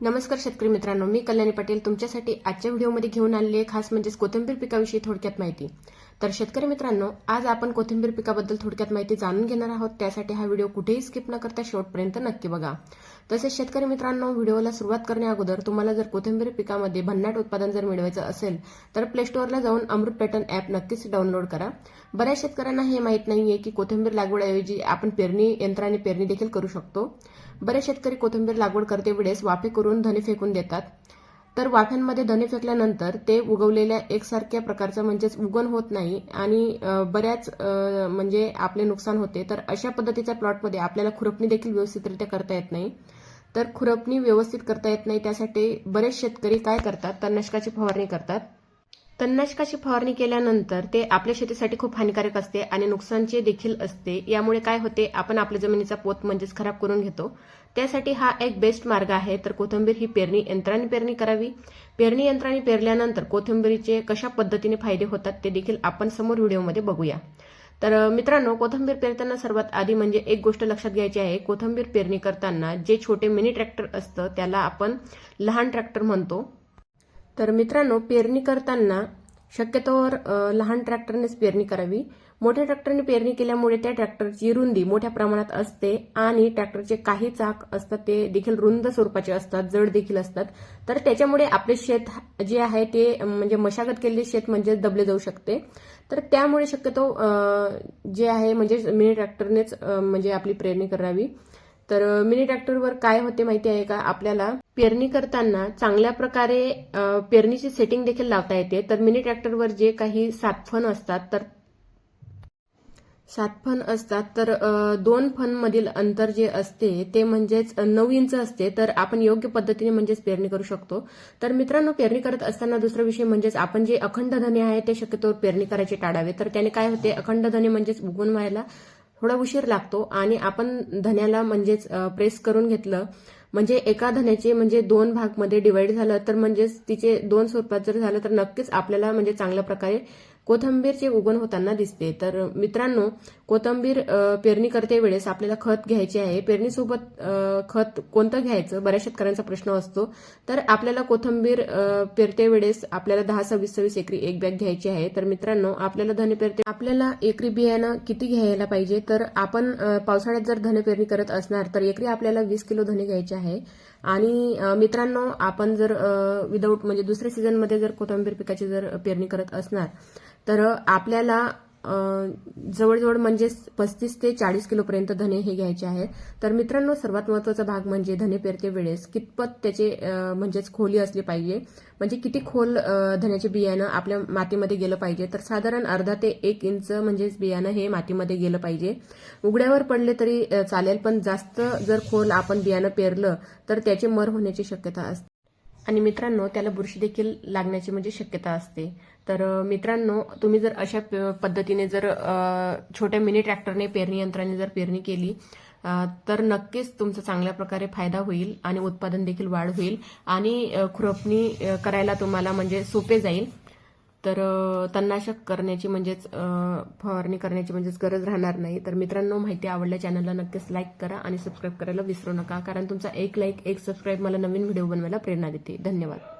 नमस्कार शेतकरी मित्रांनो मी कल्याणी पाटील. तुमच्यासाठी आजच्या व्हिडिओमध्ये घेऊन आलेली खास म्हणजेच कोथिंबीर पिकाविषयी थोडक्यात माहिती. तर शेतकरी मित्रांनो आज आपण कोथिंबीर पिकाबद्दल थोडक्यात माहिती जाणून घेणार आहोत. त्यासाठी हा व्हिडिओ कुठेही स्किप न करता शेवटपर्यंत नक्की बघा. तसेच शेतकरी मित्रांनो व्हिडिओला सुरुवात करण्या अगोदर तुम्हाला जर कोथिंबीर पिकामध्ये भन्नाट उत्पादन जर मिळवायचं असेल तर प्ले स्टोअरला जाऊन अमृत पॅटर्न ॲप नक्कीच डाउनलोड करा. बऱ्याच शेतकऱ्यांना हे माहीत नाहीये की कोथिंबीर लागवडऐवजी आपण पेरणी यंत्राने पेरणी देखील करू शकतो. बरेच शेतकरी कोथिंबीर लागवड करते वेळेस वाफे करून धने फेकून देतात. तर वाफ्यांमध्ये धने फेकल्यानंतर ते उगवलेल्या एकसारख्या प्रकारचं म्हणजेच उगवण होत नाही आणि बऱ्याच म्हणजे आपले नुकसान होते. तर अशा पद्धतीच्या प्लॉटमध्ये आपल्याला खुरपणी देखील व्यवस्थितरित्या करता येत नाही. तर खुरपणी व्यवस्थित करता येत नाही त्यासाठी बरेच शेतकरी काय करतात? तणनाशकाची फवारणी करतात. तणनाशकाची फवारणी केल्यानंतर ते आपल्या शेतीसाठी खूप हानिकारक असते आणि नुकसानचे देखील असते. यामुळे काय होते? आपण आपल्या जमिनीचा पोत म्हणजेच खराब करून घेतो. त्यासाठी हा एक बेस्ट मार्ग आहे. तर कोथिंबीर ही पेरणी यंत्राने पेरणी करावी. पेरणी यंत्राने पेरल्यानंतर कोथिंबीरीचे कशा पद्धतीने फायदे होतात ते देखील आपण समोर व्हिडिओमध्ये बघूया. तर मित्रांनो कोथिंबीर पेरताना सर्वात आधी म्हणजे एक गोष्ट लक्षात घ्यायची आहे. कोथिंबीर पेरणी करताना जे छोटे मिनी ट्रॅक्टर असतं त्याला आपण लहान ट्रॅक्टर म्हणतो. तर मित्रांनो पेरणी करताना शक्यतोवर लहान ट्रॅक्टरनेच पेरणी करावी. मोठ्या ट्रॅक्टरने पेरणी केल्यामुळे त्या ट्रॅक्टरची रुंदी मोठ्या प्रमाणात असते आणि ट्रॅक्टरचे काही चाक असतात ते देखील रुंद स्वरूपाचे असतात जड देखील असतात. तर त्याच्यामुळे आपले शेत जे आहे ते म्हणजे मशागत केलेले शेत म्हणजे दबले जाऊ शकते. तर त्यामुळे शक्यतो जे आहे म्हणजे मिनी ट्रॅक्टरनेच म्हणजे आपली पेरणी करावी. तर मिनी ट्रॅक्टरवर काय होते माहिती आहे का? आपल्याला पेरणी करताना चांगल्या प्रकारे पेरणीची सेटिंग देखील लावता येते. तर मिनी ट्रॅक्टरवर जे काही सात फण असतात तर सात फण असतात तर दोन फण मधील अंतर जे असते ते म्हणजेच नऊ इंच असते. तर आपण योग्य पद्धतीने म्हणजेच पेरणी करू शकतो. तर मित्रांनो पेरणी करत असताना दुसरा विषय म्हणजेच आपण जे अखंड धने आहे ते शक्यतो पेरणी करायचे टाळावे. तर त्याने काय होते अखंड धने म्हणजेच उगवून व्हायला थोडा उशीर लागतो आणि आपण धन्याला म्हणजेच प्रेस करून घेतलं म्हणजे एका धन्याचे म्हणजे दोन भागमध्ये डिवाइड झालं तर म्हणजेच तिचे दोन स्वरूपात जर झालं तर नक्कीच आपल्याला म्हणजे चांगल्या प्रकारे कोथंबीरचे उगवण होताना दिसते. तर मित्रांनो कोथंबीर पेरणी करते वेळेस आपल्याला खत घ्यायचे आहे. पेरणीसोबत खत कोणतं घ्यायचं? बऱ्याच शेतकऱ्यांचा प्रश्न असतो. तर आपल्याला कोथंबीर पेरते वेळेस आपल्याला दहा सव्वीस सव्वीस एकरी एक बॅग घ्यायची आहे. तर मित्रांनो आपल्याला धने पेरते आपल्याला एकरी बियाणं किती घ्यायला पाहिजे? तर आपण पावसाळ्यात जर धने पेरणी करत असणार तर एकरी आपल्याला वीस किलो धने घ्यायचे आहे. आणि मित्रांनो आपण जर विदाऊट म्हणजे दुसऱ्या सीझनमध्ये जर कोथिंबीर पिकाची जर पेरणी करत असणार तर आपल्याला जवळजवळ म्हणजे पस्तीस ते चाळीस किलोपर्यंत धने हे घ्यायचे आहेत. तर मित्रांनो सर्वात महत्त्वाचा भाग म्हणजे धने पेरते वेळेस. कितपत त्याचे म्हणजेच खोली असली पाहिजे. म्हणजे किती खोल धन्याचे बियाणं आपल्या मातीमध्ये गेलं पाहिजे. तर साधारण अर्धा ते एक इंच म्हणजेच बियाणं हे मातीमध्ये गेलं पाहिजे. उघड्यावर पडले तरी चालेल. पण जास्त जर खोल आपण बियाणं पेरलं तर त्याचे मर होण्याची शक्यता असते. आणि मित्रांनो त्याला बुरशी देखील लागण्याची म्हणजे शक्यता असते. तर मित्रांनो तुम्ही जर अशा प- पद्धतीने जर छोट्या मिनी ट्रॅक्टरने पेरणी यंत्राने जर पेरणी केली तर नक्कीच तुमचा चांगल्या प्रकारे फायदा होईल आणि उत्पादन देखील वाढ होईल आणि खुरपणी करायला तुम्हाला म्हणजे सोपे जाईल. तर तन्नाशक तणनाशक करण्याची म्हणजेच फवारणी करण्याची म्हणजेच गरज राहणार नाही. तर मित्रांनो माहिती आवडल्या चॅनलला नक्कीच लाईक करा आणि सबस्क्राईब करायला विसरू नका. कारण तुमचा एक लाईक एक सबस्क्राईब मला नवीन व्हिडिओ बनवायला प्रेरणा देते. धन्यवाद.